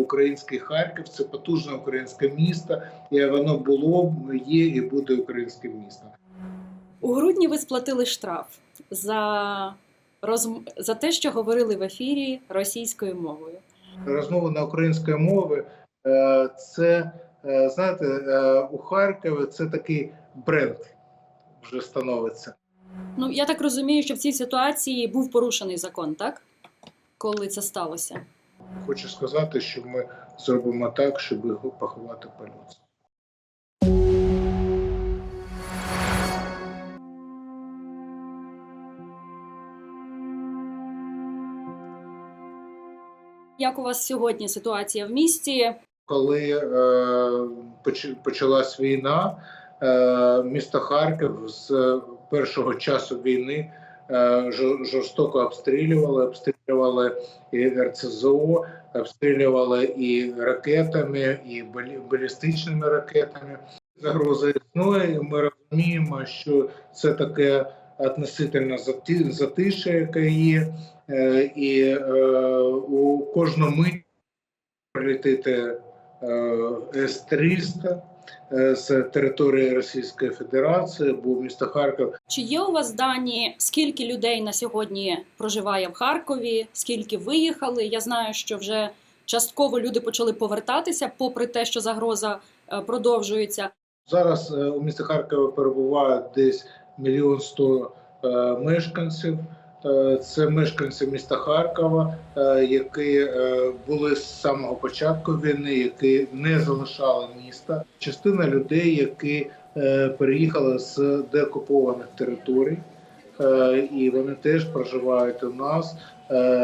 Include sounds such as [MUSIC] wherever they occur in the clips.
український Харків це потужне українське місто, і воно було, є і буде українським містом. У грудні ви сплатили штраф за, розм... за те, що говорили в ефірі російською мовою. Розмова на українській мові е, це е, знаєте, е, у Харкові це такий бренд вже становиться. Ну я так розумію, що в цій ситуації був порушений закон, так? Коли це сталося? Хочу сказати, що ми зробимо так, щоб його поховати по-людськи. Як у вас сьогодні ситуація в місті? Коли е, почалась війна, е, місто Харків з першого часу війни жорстоко обстрілювали, обстрілювали і РЦЗО, обстрілювали і ракетами, і балі- балістичними ракетами. Загроза існує, і ми розуміємо, що це таке относительно зати- затишя, яке є, е, і е, у кожну мить прилетіти е, С-300 е, з території Російської Федерації, бо місто Харків Чи є у вас дані, скільки людей на сьогодні проживає в Харкові, скільки виїхали? Я знаю, що вже частково люди почали повертатися, попри те, що загроза е, продовжується. зараз е, у місті Харкові перебуває десь мільйон сто е, мешканців. Е, Це мешканці міста Харкова, е, які е, були з самого початку війни, які не залишали міста. Частина людей, які переїхали з деокупованих територій, і вони теж проживають у нас,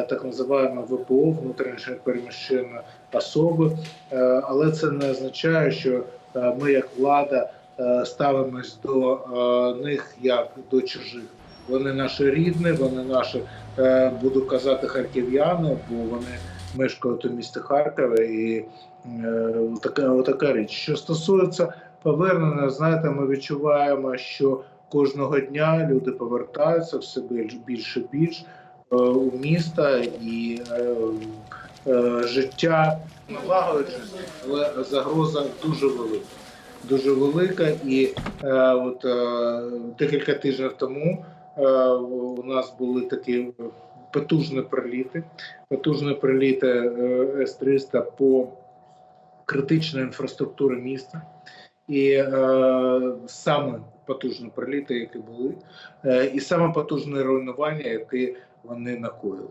так називаємо ВПО, внутрішньо переміщені особи. Але це не означає, що ми, як влада, ставимось до них як до чужих. Вони наші рідні, вони наші, е, буду казати, харків'яни, бо вони мешкають у місті Харкові. І е, така, така річ. Що стосується повернення, знаєте, ми відчуваємо, що кожного дня люди повертаються все більш більше і більш е, у міста і життя налагоджується, але загроза дуже велика. Дуже велика, і е, от е, декілька тижнів тому у нас були такі потужні приліти, потужні приліти е, С-300 по критичній інфраструктурі міста. І е, саме потужні приліти, які були, е, і саме потужне руйнування, яке вони накоїли.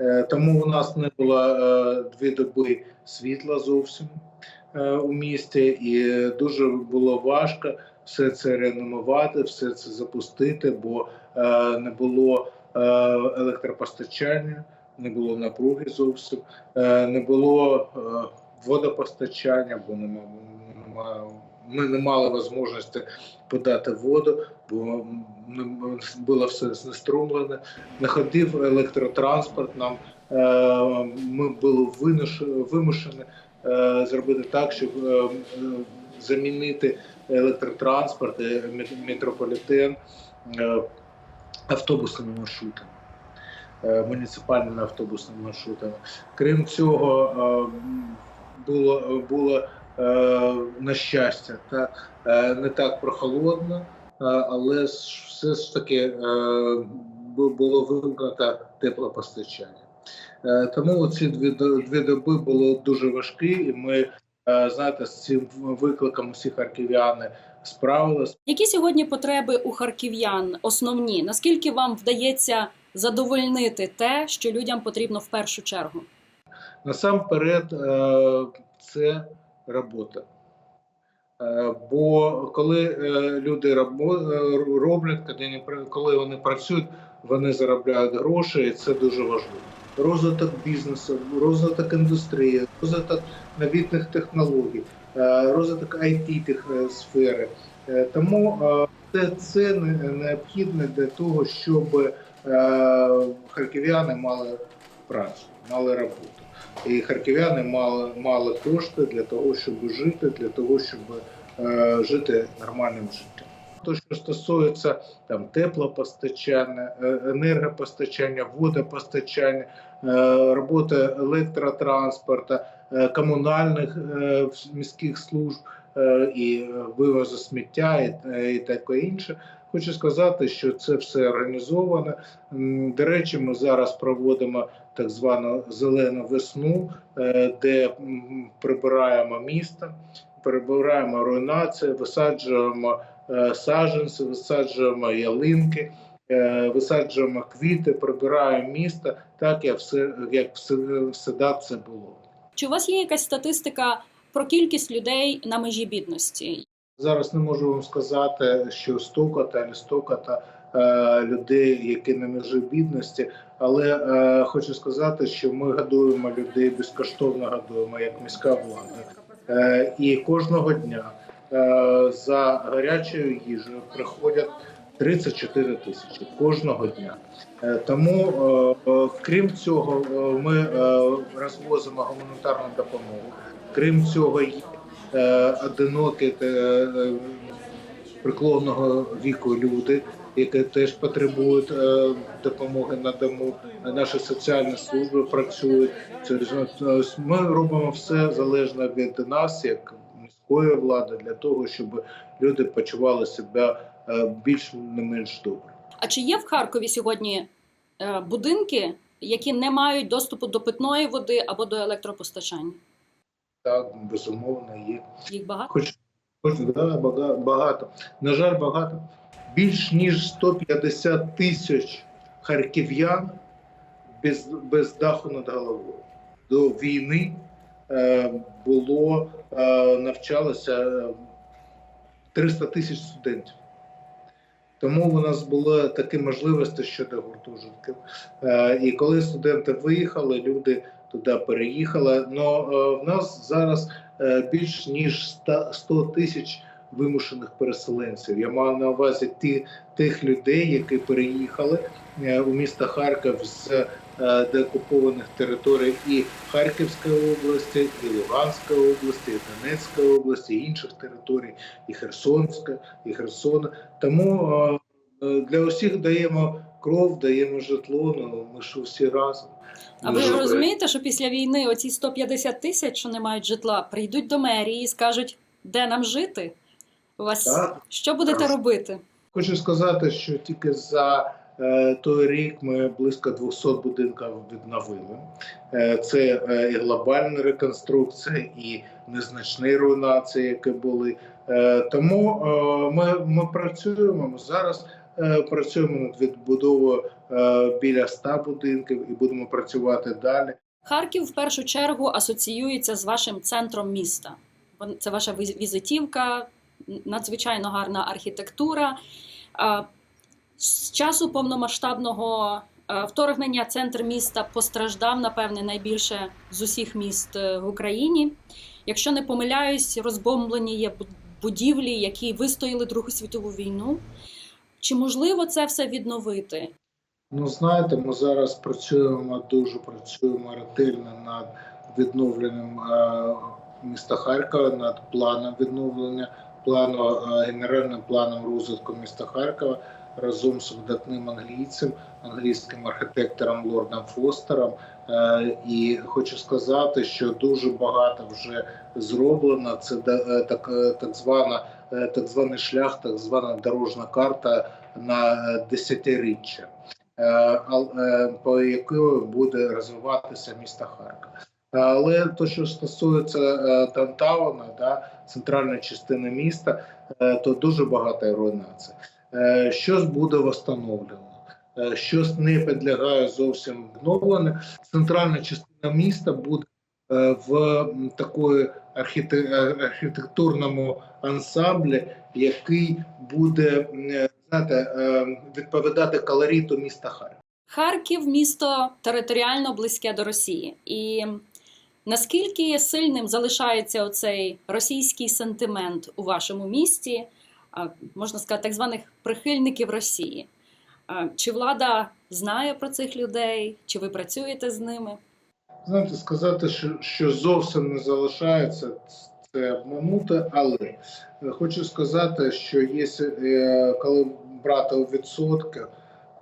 Е, тому у нас не було е, дві доби світла зовсім е, у місті, і дуже було важко все це реанімувати, все це запустити, бо не було електропостачання, не було напруги зовсім, не було водопостачання, бо нема, нема, ми не мали можливості подати воду, бо було все знеструмлене. Не ходив електротранспорт. Нам е, ми були вимушені е, зробити так, щоб е, замінити електротранспорт, метрополітен автобусними маршрутами. Муніципальними автобусними маршрутами. Крім цього, було, було на щастя, та, е, не так прохолодно, е, але все ж таки е, було вимкнуто теплопостачання. Е, Тому ці дві, дві доби було дуже важкі, і ми е, знаєте, з цим викликом всі харків'яни справилися. Які сьогодні потреби у харків'ян основні? Наскільки вам вдається задовольнити те, що людям потрібно в першу чергу? Насамперед, е, це робота. Е, Бо коли е, люди е, роблять, коли вони працюють, вони заробляють гроші, і це дуже важливо. Розвиток бізнесу, розвиток індустрії, розвиток новітних технологій, розвиток it сфери. Тому це, це необхідне для того, щоб харків'яни мали працю, мали роботу. І харків'яни мали, мали кошти для того, щоб жити, для того, щоб е, жити нормальним життям. То, що стосується там теплопостачання, е, енергопостачання, водопостачання, е, роботи електротранспорту, е, комунальних міських служб і вивозу сміття і, і таке інше. Хочу сказати, що це все організовано. До речі, ми зараз проводимо так звану зелену весну, е, де прибираємо місто, прибираємо руйнацію, висаджуємо е, саджанці, висаджуємо ялинки, е, висаджуємо квіти, прибираємо місто, так як все як все, всегда це було. Чи у вас є якась статистика про кількість людей на межі бідності? Зараз не можу вам сказати, що стокота стокота людей, які на межі бідності, але е, хочу сказати, що ми годуємо людей безкоштовно годуємо як міська влада. Е, і кожного дня е, за гарячою їжею приходять 34 тисячі кожного дня. Е, тому, е, е, крім цього, е, ми е, розвозимо гуманітарну допомогу. Крім цього, є е, одинокі е, е, преклонного віку люди, які теж потребують е, допомоги на дому. Наші соціальні служби працюють. Це Ми робимо все залежно від нас, як міської влади, для того, щоб люди почували себе е, більш не менш добре. А чи є в Харкові сьогодні е, будинки, які не мають доступу до питної води або до електропостачання? Так, безумовно, є. Їх багато? Хоч, хоч да, багато. На жаль, багато. Більш ніж 150 тисяч харків'ян без, без даху над головою. До війни е, було е, навчалося е, 300 тисяч студентів. Тому у нас були такі можливості щодо гуртожитків. Е, і коли студенти виїхали, люди туди переїхали. Но е, в нас зараз е, більш ніж 100 100 тисяч вимушених переселенців. Я маю на увазі ті, тих людей, які переїхали е, у місто Харків з е, деокупованих територій і Харківської області, і Луганської області, і Донецької області, і інших територій, і Херсонська, і Херсона. Тому е, для усіх даємо кров, даємо житло. Ну ми ж всі разом. А ви Дуже розумієте, що після війни оці 150 тисяч, що не мають житла, прийдуть до мерії і скажуть, де нам жити? У вас Так. що будете робити? Хочу сказати, що тільки за е, той рік ми близько 200 будинків відновили. Е, це е, і глобальна реконструкція, і незначні руйнації, які були. Е, тому е, ми, ми працюємо ми зараз. е, Працюємо над відбудовою е, біля 100 будинків і будемо працювати далі. Харків в першу чергу асоціюється з вашим центром міста. Це ваша віз- візитівка, надзвичайно гарна архітектура. З часу повномасштабного е, вторгнення центр міста постраждав, напевне, найбільше з усіх міст е, в Україні. Якщо не помиляюсь, розбомблені є будівлі, які вистояли Другу світову війну. Чи можливо це все відновити? Ну, знаєте, ми зараз працюємо дуже працюємо ретельно над відновленням е, міста Харкова, над планом відновлення, плану, е, генеральним планом розвитку міста Харкова разом з видатним англійцем, англійським архітектором Лордом Фостером. Е, і хочу сказати, що дуже багато вже зроблено. Це е, так, так звана так званий шлях, так звана дорожна карта на десятиріччя. По якої буде розвиватися місто Харків. Але то, що стосується е, Дантауна, да, центральної частини міста, е, то дуже багато руйнацій. Е, Щось буде встановлено, е, щось не підлягає зовсім відновленню. Центральна частина міста буде е, в такої архіте- е, архітектурному ансамблі, який буде е, знаєте, е, відповідати колориту міста Харків. Харків місто територіально близьке до Росії. І наскільки сильним залишається оцей російський сентимент у вашому місті, можна сказати, так званих прихильників Росії? Чи влада знає про цих людей, чи ви працюєте з ними? Знаєте, сказати, що, що зовсім не залишається, це обманути, але е, хочу сказати, що є, е, коли брати у відсотках,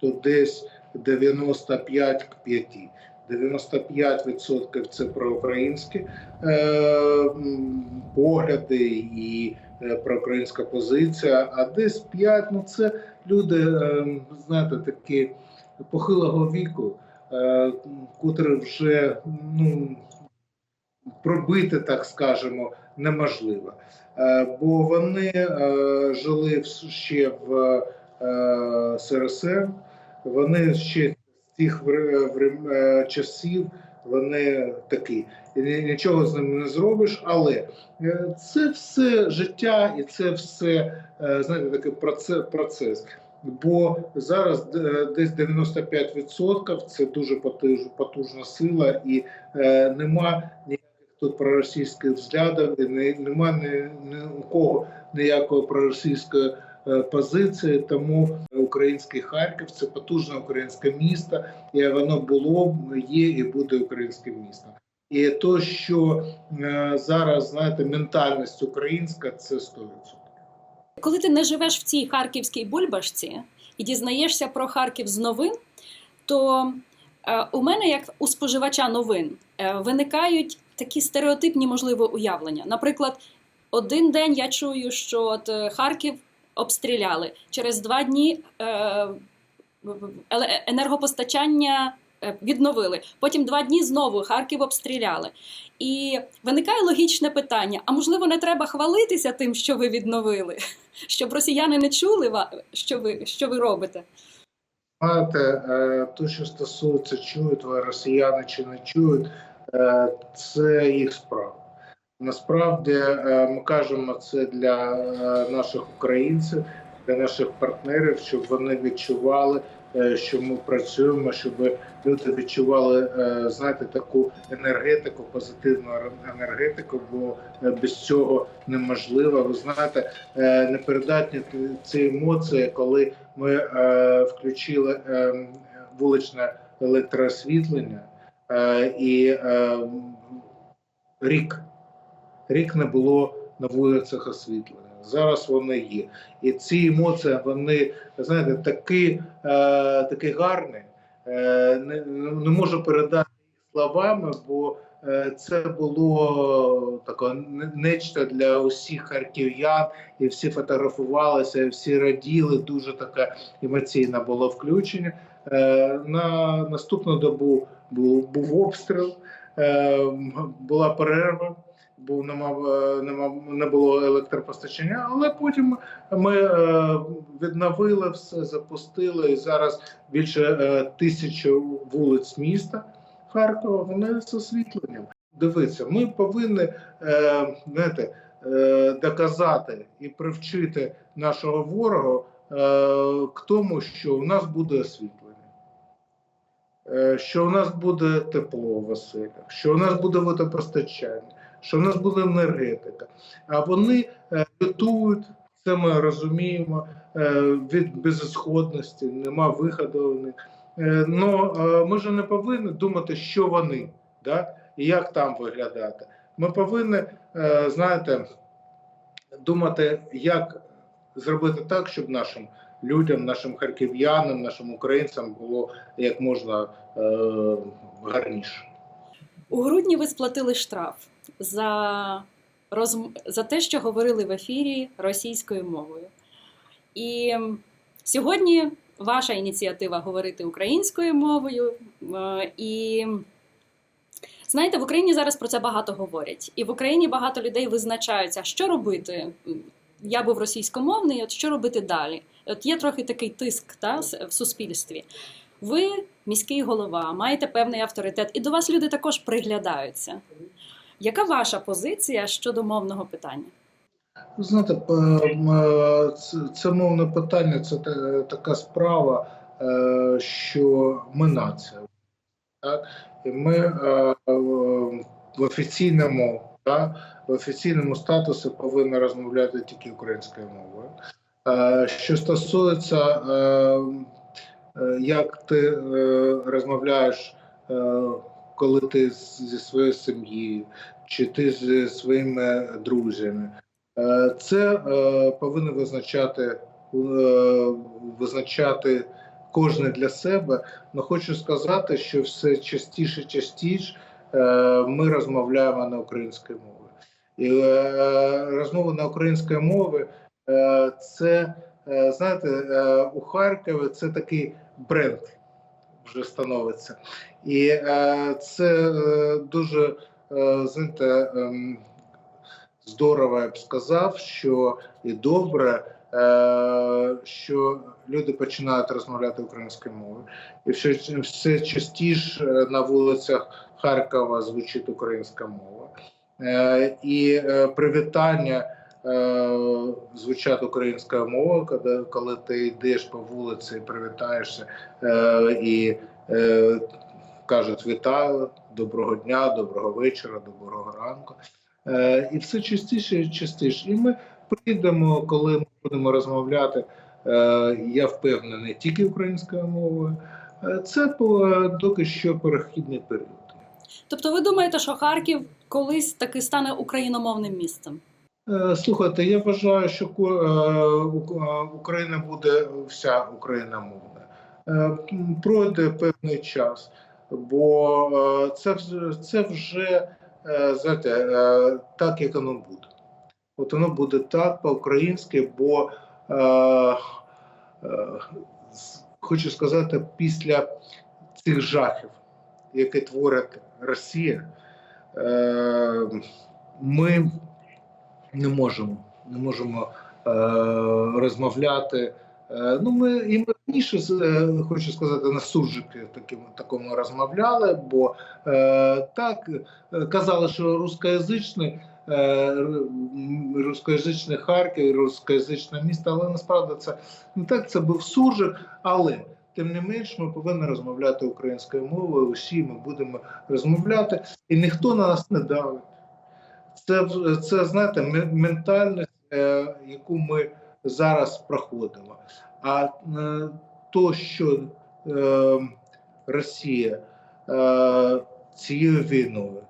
то десь 95 к 5. 95% це проукраїнські е, погляди і е, проукраїнська позиція, а десь 5 ну це люди, е, знаєте, такі похилого віку, котрі вже ну, пробити, так скажемо, неможливо. Бо вони жили ще в СРСР, вони ще тих е, часів вони такі. І нічого з ними не зробиш, але е, це все життя і це все е, знаєте, такий процес. Бо зараз десь 95% це дуже потужна сила, і е, нема ніяких тут проросійських взглядів, і не, нема ні, ні у кого ніякої проросійської позиції. Тому український Харків це потужне українське місто, і воно було, є і буде українським містом. І то, що е, зараз знаєте, ментальність українська, це 100%. Коли ти не живеш в цій харківській бульбашці і дізнаєшся про Харків з новин, то е, у мене, як у споживача новин, е, виникають такі стереотипні, можливо, уявлення. Наприклад, один день я чую, що от е, Харків обстріляли. Через два дні е, енергопостачання е, відновили. Потім два дні знову Харків обстріляли. І виникає логічне питання: а можливо, не треба хвалитися тим, що ви відновили, [LAUGHS] щоб росіяни не чули, що ви, що ви робите? Знаєте, е, то, що стосується, чують росіяни чи не чують, це їх справа. Насправді е, ми кажемо це для е, наших українців, для наших партнерів, щоб вони відчували, е, що ми працюємо, щоб люди відчували, знаєте, таку енергетику, позитивну енергетику, бо без цього неможливо. Ви знаєте, непередатні ці емоції, коли ми включили вуличне електроосвітлення і рік, рік не було на вулицях освітлення. Зараз вони є. І ці емоції, вони, знаєте, такі, е, такі гарні, е, не, не можу передати їх словами, бо е, це було таке нечто для усіх харків'ян, і всі фотографувалися, і всі раділи. Дуже таке емоційне було включення. Е, на наступну добу був, був обстріл, е, була перерва, бо нема, е, нема, не було електропостачання, але потім ми е, відновили все, запустили, і зараз більше е, тисячі вулиць міста Харкова, вони з освітленням. Дивіться, ми повинні знаєте, доказати і привчити нашого ворога к тому, що у нас буде освітлення, що у нас буде тепло в оселях, що у нас буде водопостачання, що у нас буде енергетика. А вони е, лютують, це ми розуміємо, е, від безісходності, нема виходу у них. Е, Но ми ж не повинні думати, що вони, да? і як там виглядати. Ми повинні, знаєте, думати, як зробити так, щоб нашим людям, нашим харків'янам, нашим українцям було як можна гарніше. У грудні ви сплатили штраф за, розм... за те, що говорили в ефірі російською мовою. І сьогодні ваша ініціатива говорити українською мовою. Е, І знаєте, в Україні зараз про це багато говорять. І в Україні багато людей визначаються, що робити. Я був російськомовний, от що робити далі? От є трохи такий тиск та, в суспільстві. Ви міський голова, маєте певний авторитет, і до вас люди також приглядаються. Яка ваша позиція щодо мовного питання? Знаєте, п- м, е, це, мовне питання, це така справа, е, що ми нація. Так? І ми е, в офіційному, так, в офіційному статусі повинні розмовляти тільки українською мовою. Що стосується, як ти розмовляєш, коли ти зі своєю сім'єю, чи ти зі своїми друзями, Е, Це е, повинен визначати, е, визначати кожен для себе. але хочу сказати, що все частіше, частіше е, ми розмовляємо на українській мові. І е, розмова на українській мові е, це, е, знаєте, е, у Харкові це такий бренд вже становиться. І е, це е, дуже е, знаєте, ем, здорово, я б сказав, що і добре, е, що люди починають розмовляти українською мовою. І все, все частіше на вулицях Харкова звучить українська мова. Е, і е, привітання е, звучать українською мовою, коли, коли ти йдеш по вулиці привітаєшся е, і е, кажуть вітаю, доброго дня, доброго вечора, доброго ранку. І все частіше і частіше. І ми прийдемо, коли ми будемо розмовляти, я впевнений, тільки українською мовою. Це по, доки що перехідний період. Тобто, ви думаєте, що Харків колись таки стане україномовним містом? Е, Слухайте, я вважаю, що е, е, Україна буде вся україномовна. Пройде певний час, бо це, це вже знаєте, так, як воно буде. От воно буде так по-українськи, бо хочу сказати, після цих жахів, які творить Росія, ми не можемо, не можемо е, розмовляти. Е, ну, ми і раніше е, хочу сказати на суржики таким такому розмовляли, бо е, так казали, що рускоязичний, е, рускоязичний Харків, рускоязичне місто, але насправді це не так. Це був суржик, але. Тим не менш, ми повинні розмовляти українською мовою. Усі ми будемо розмовляти, і ніхто на нас не давить. Це, це знаєте, ме- ментальність, е, яку ми зараз проходимо. А е, то, що е, Росія цією війною,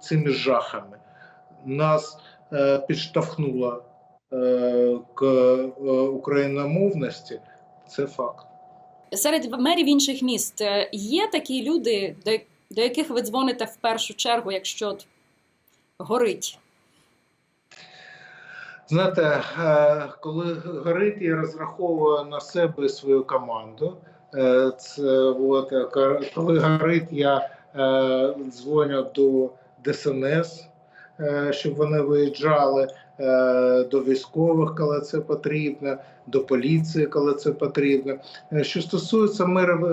цими жахами нас підштовхнула к україномовності, це факт. Серед мерів інших міст є такі люди, до, яких ви дзвоните в першу чергу, якщо горить. Знаєте, е, коли горить, я розраховую на себе і свою команду. Е, Це от е, коли горить, я дзвоню до ДСНС, щоб вони виїжджали, до військових, коли це потрібно, до поліції, коли це потрібно. Що стосується мерів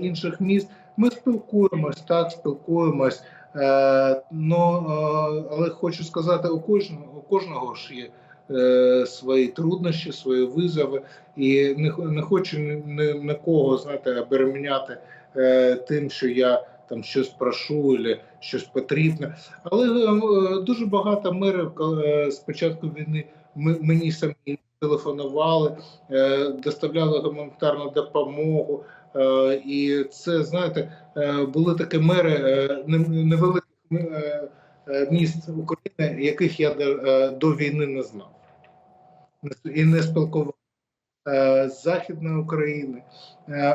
інших міст, ми спілкуємось, так спілкуємось. Е, ну, е, але хочу сказати, у кожного, у кожного ж є е, свої труднощі, свої визови, і не, не хочу ні- ні- нікого знаєте, обеременяти е, тим, що я там щось прошу, або щось потрібно. Але дуже багато мерів з початку війни мені самі телефонували, е, доставляли гуманітарну допомогу. Е, і це, знаєте, е, були такі мери невеликих міст України, яких я до, війни не знав і не спілкувався з Західної України.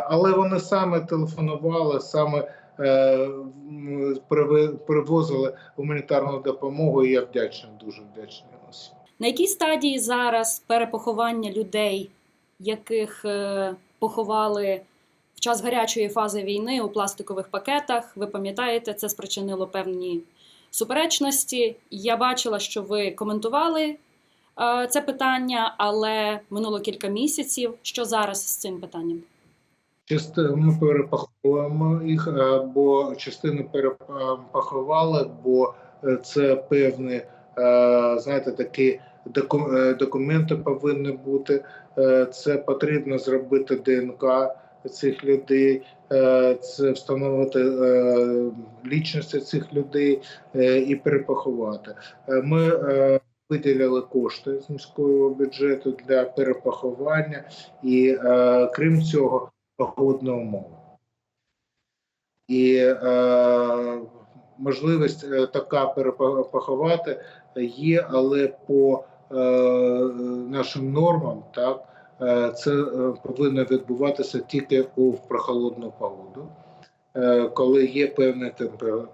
Але вони саме телефонували, саме привозили гуманітарну допомогу, і я вдячний, дуже вдячний усім. На якій стадії зараз перепоховання людей, яких е, поховали в час гарячої фази війни у пластикових пакетах? Ви пам'ятаєте, це спричинило певні суперечності. Я бачила, що ви коментували е, це питання, але минуло кілька місяців. Що зараз з цим питанням? Части ми перепаховуємо їх, е, бо частини перепаховали, бо е, це певні, е, знаєте, такі документи повинні бути. Це потрібно зробити ДНК цих людей, це встановити лічності цих людей і перепахувати. Е, Ми виділяли кошти з міського бюджету для перепахування, і е, крім цього погодна умова. І е, можливість е, така перепаховати є, але по е, нашим нормам, так, Е, Це е, повинно відбуватися тільки у прохолодну погоду, е, коли є певна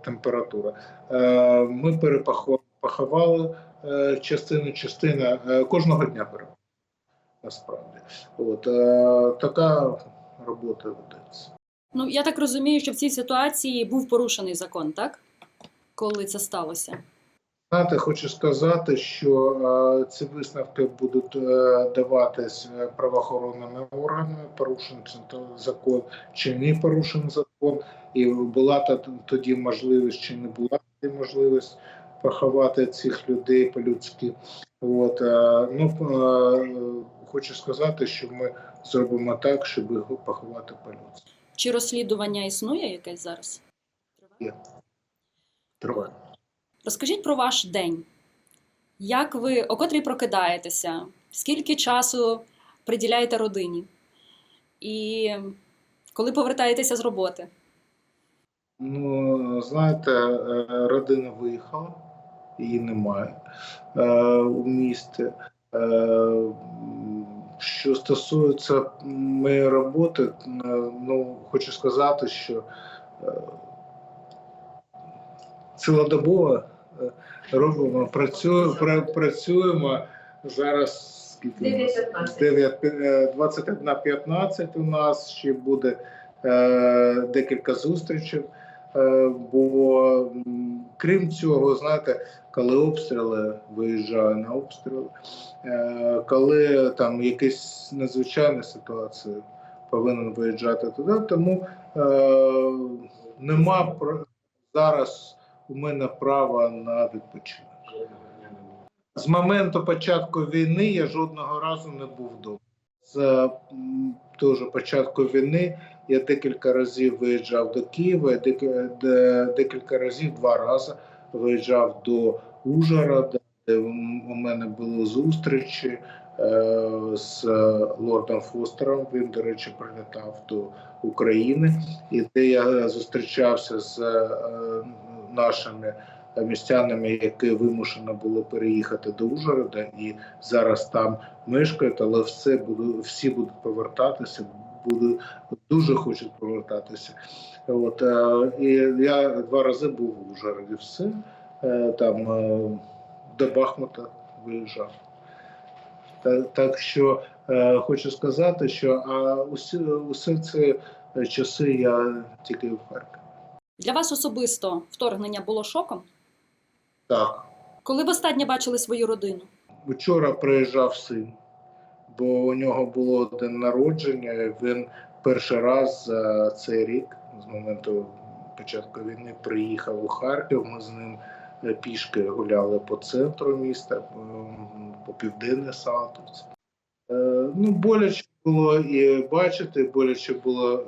температура. Ми перепахували е, частину, частина кожного дня перепахували, насправді. От, така робота ведеться. Ну я так розумію, що в цій ситуації був порушений закон, так? Коли це сталося? Знаєте, хочу сказати, що е, ці висновки будуть е, даватись е, правоохоронними органами, порушений закон чи не порушений закон, і була та тоді можливість чи не була тоді можливість поховати цих людей по-людськи. От, е, ну, е, хочу сказати, що ми зробимо так, щоб його поховати по-людськи. Чи розслідування існує якесь зараз? Триває. Розкажіть про ваш день. Як ви о котрій прокидаєтеся? Скільки часу приділяєте родині? І коли повертаєтеся з роботи? Ну, знаєте, е, родина виїхала, її немає е, у місті. Е, Що стосується моєї роботи, е, ну хочу сказати, що е, цілодобово е, робимо, працюємо, працюємо зараз. Скільки у нас? 9:15. 9, е, 21.15 у нас ще буде е, декілька зустрічей. Е, бо крім цього, знаєте, коли обстріли виїжджаю на обстріли, е, коли там якісь надзвичайні ситуації повинен виїжджати туди, тому е, нема зараз у мене права на відпочинок. З моменту початку війни я жодного разу не був вдома. З теж початку війни я декілька разів виїжджав до Києва, я декілька разів, два рази виїжджав до Ужгорода, де у мене були зустрічі е, з лордом Фостером. Він, до речі, прилітав до України, і де я зустрічався з е, нашими містянами, які вимушено були переїхати до Ужгорода, і зараз там мешкають, але все буду, всі будуть повертатися, буду, дуже хочуть повертатися. От, е, і я два рази був в Ужгороді, все, е, там е, до Бахмута виїжджав. Та, так що хочу сказати, що а усі, усе ці часи я тільки в Харкові. Для вас особисто вторгнення було шоком? Так. Коли ви останнє бачили свою родину? Вчора приїжджав син, бо у нього було день народження. і Він перший раз за цей рік, з моменту початку війни, приїхав у Харків. Ми з ним е, пішки гуляли по центру міста, по південній Салтовці. Е, Ну, боляче було і бачити, боляче було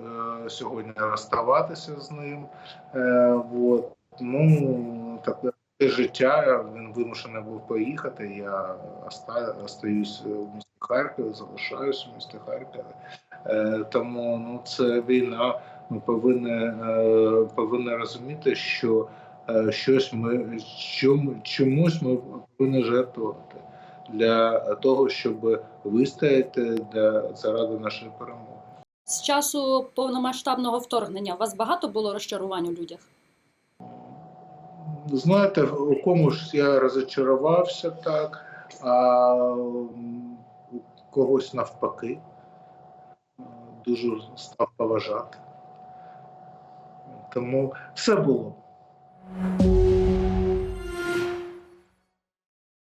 е, сьогодні розставатися з ним. Е, вот. Ну, таке це життя, він вимушений був поїхати. Я остаюсь в місті Харкові, залишаюсь у місті Харкові. Е, тому ну, це війна. Ми повинні, е, повинні розуміти, що е, щось ми чомусь ми повинні жертвувати для того, щоб вистояти для заради нашої перемоги. З часу повномасштабного вторгнення у вас багато було розчарувань у людях? Знаєте, у комусь я розочарувався так, а у когось навпаки дуже став поважати. Тому все було.